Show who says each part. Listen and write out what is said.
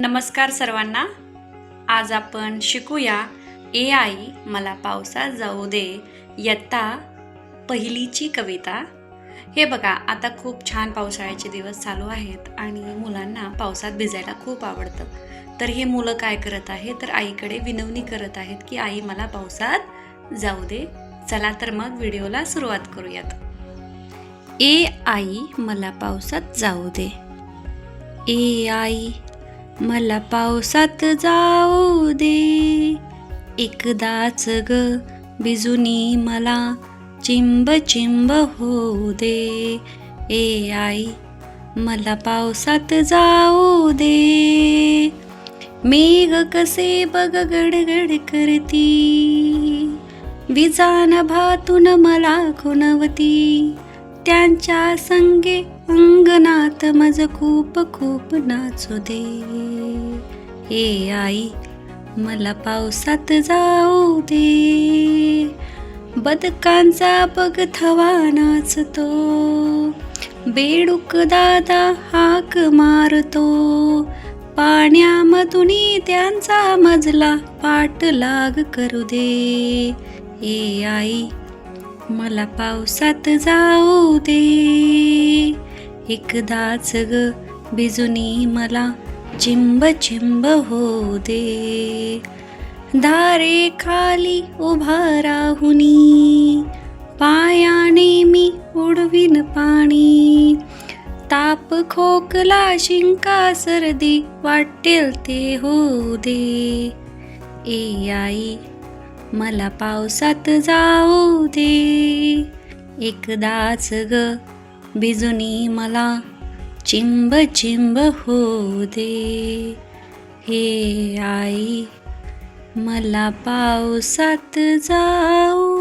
Speaker 1: नमस्कार सर्वांना. आज आपण शिकूया ए आई मला पावसात जाऊ दे इयत्ता पहिलीची कविता. हे बघा आता खूप छान पावसाळ्याचे दिवस चालू आहेत आणि मुलांना पावसात भिजायला खूप आवडतं. तर हे मुलं काय करत आहे तर आईकडे विनवणी करत आहेत की आई मला पावसात जाऊ दे. चला तर मग व्हिडिओला सुरुवात करूयात. ए आई मला पावसात जाऊ दे. ए आई मला पावसात जाऊ दे. एकदाच ग बिजुनी मला चिंब चिंब होऊ दे. ए आई मला पावसात जाऊ दे. मेघ कसे बग गडगड करती? विजान भातून मला खुणवती. त्यांच्या संगे अंगणात मज खूप खूप नाचू दे. हे आई मला पावसात जाऊ दे. बदकांचा बघ थवा नाचतो. बेडूक दादा हाक मारतो. पाण्यामधून त्यांचा मजला पाठ लाग करू दे. ए आई मला पावसात जाऊ दे. एकदाच ग बिजुनी मला चिंब चिंब होऊ दे. दारे खाली उभा राहुनी पायाने मी उडवीन पाणी. ताप खोकला शिंका सर्दी वाटेल ते होऊ दे. ए आई मला पावसात जाऊ दे. एकदाच ग बिजुनी मला चिंब चिंब होऊ दे. हे आई मला पावसात जाऊ